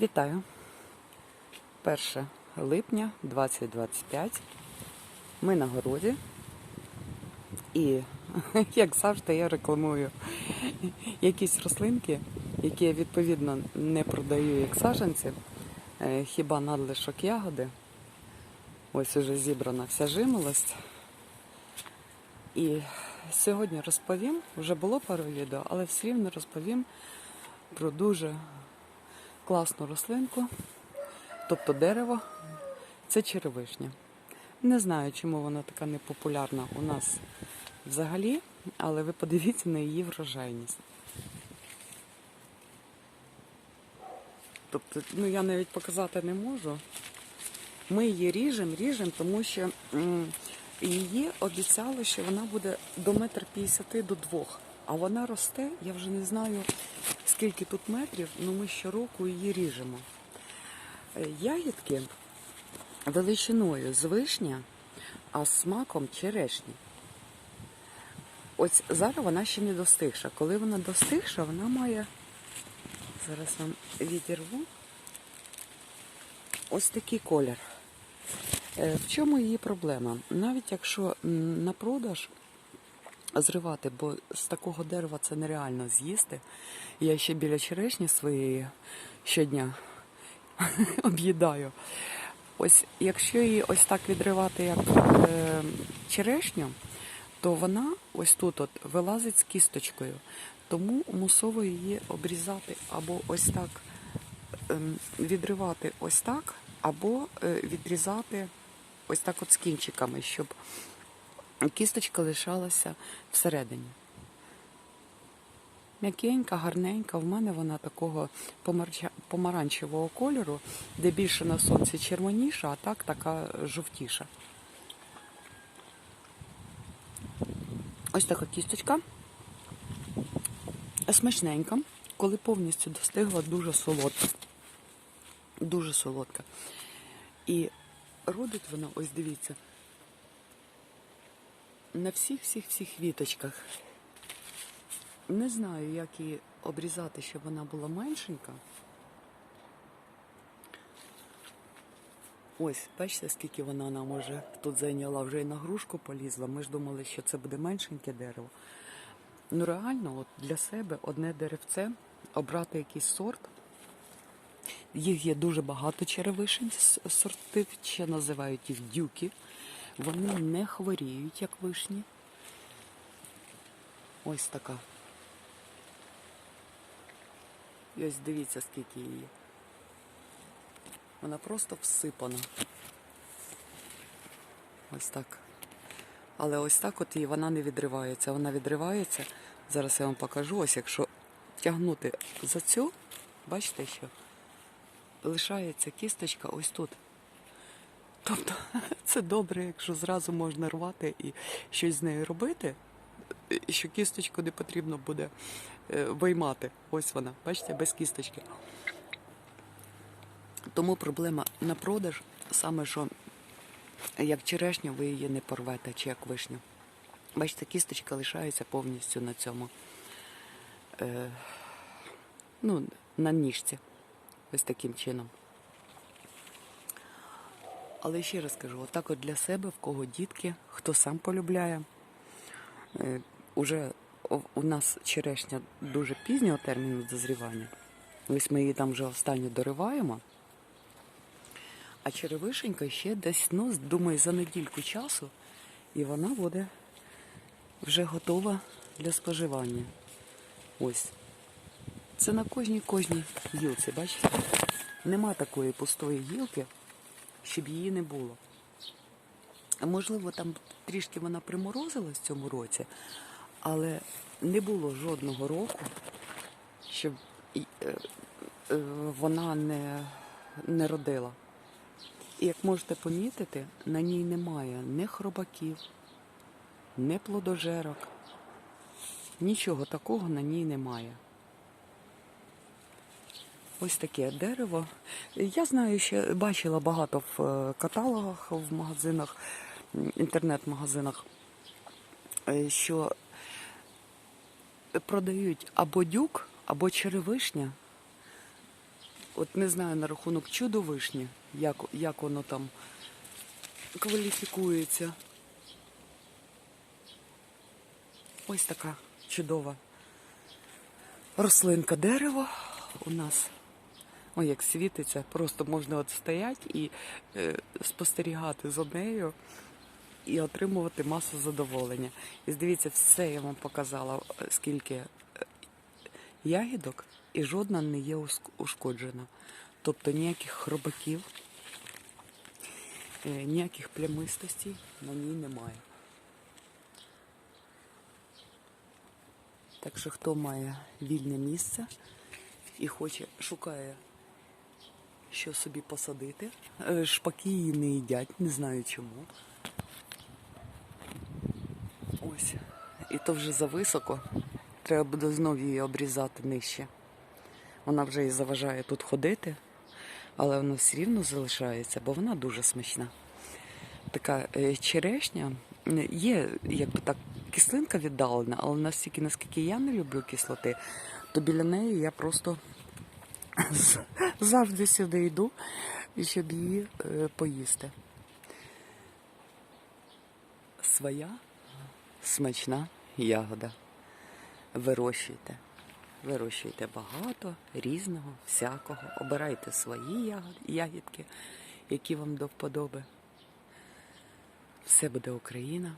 Вітаю. 1 липня 2025. Ми на городі. І, як завжди, я рекламую якісь рослинки, які я відповідно не продаю як саджанці, е, хіба надлишок ягоди. Ось уже зібрана вся жимолость. І сьогодні розповім, вже було пару відео, але все рівно розповім про дуже класну рослинку, тобто дерево, це черевишня. Не знаю, чому вона така непопулярна у нас взагалі, але ви подивіться на її врожайність. Тобто, ну я навіть показати не можу. Ми її ріжемо, ріжемо, тому що її обіцяли, що вона буде до метр п'ятдесяти до двох. А вона росте, я вже не знаю скільки тут метрів, але ми щороку її ріжемо. Е, Ягідки величиною з вишня, а смаком черешні. Ось зараз вона ще не достигша. Коли вона достигша, вона має. Зараз вам відірву. Ось такий колір. Е, В чому її проблема? Навіть якщо на продаж зривати, бо з такого дерева це нереально з'їсти. Я ще біля черешні своєї щодня об'їдаю. Ось якщо її ось так відривати, як е, черешню, то вона ось тут от вилазить з кісточкою. Тому мусово її обрізати або ось так ем, відривати ось так, або е, відрізати ось так от з кінчиками, щоб кісточка лишалася всередині. М'якенька, гарненька. В мене вона такого помаранчевого кольору, де більше на сонці червоніша, а так така жовтіша. Ось така кісточка. Смачненька, коли повністю достигла, дуже солодка. Дуже солодка. І родить вона, ось дивіться, на всіх-всіх-всіх віточках. Не знаю, як її обрізати, щоб вона була меншенька. Ось, бачите, скільки вона нам уже тут зайняла, вже і на грушку полізла. Ми ж думали, що це буде меншеньке дерево. Ну реально, от для себе одне деревце, обрати якийсь сорт. Їх є дуже багато черевишень, сортів, ще називають їх дюки. Вони не хворіють, як вишні. Ось така. І ось дивіться, скільки її. Вона просто всипана. Ось так. Але ось так от і вона не відривається. Вона відривається. Зараз я вам покажу. Ось якщо тягнути за цю, бачите, що лишається кісточка ось тут. Тобто це добре, якщо зразу можна рвати і щось з нею робити, що кісточку не потрібно буде е, виймати. Ось вона, бачите, без кісточки. Тому проблема на продаж саме, що як черешню ви її не порвете, чи як вишню. Бачите, кісточка лишається повністю на цьому. Е, ну, на ніжці. Ось таким чином. Але ще раз кажу, отак от для себе, в кого дітки, хто сам полюбляє. Е, уже у нас черешня дуже пізнього терміну дозрівання. Ось ми її там вже останню дориваємо. А черевишенька ще десь, ну, думаю, за недільку часу, і вона буде вже готова для споживання. Ось. Це на кожній кожній гілці, бачите? Нема такої пустої гілки, щоб її не було. Можливо, там трішки вона приморозилась в цьому році, але не було жодного року, щоб е, е, вона не, не родила. І як можете помітити, на ній немає ні хробаків, ні плодожерок. Нічого такого на ній немає. Ось таке дерево. Я знаю, що бачила багато в е, каталогах, в магазинах, інтернет-магазинах, е, що продають або дюк, або черевишня От не знаю на рахунок чудо вишні, як, як воно там кваліфікується. Ось така чудова рослинка дерева у нас. Ой, як світиться, просто можна от стояти і е, спостерігати за нею і отримувати масу задоволення. І дивіться, все я вам показала, скільки е, ягідок, і жодна не є ушкоджена. Тобто ніяких хробаків, е, ніяких плямистостей на ній немає. Так що хто має вільне місце і хоче, шукає, що собі посадити. Е, Шпаки її не їдять, не знаю чому. Ось. І то вже зависоко. Треба буде знову її обрізати нижче. Вона вже і заважає тут ходити, але вона все рівно залишається, бо вона дуже смачна. Така е, черешня є, якби так, кислинка віддалена, але настільки, наскільки я не люблю кислоти, то біля неї я просто завжди сюди йду, щоб її е, поїсти. Своя смачна ягода. Вирощуйте. Вирощуйте багато, різного, всякого. Обирайте свої ягідки, які вам до вподоби. Все буде Україна.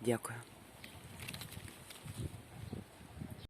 Дякую.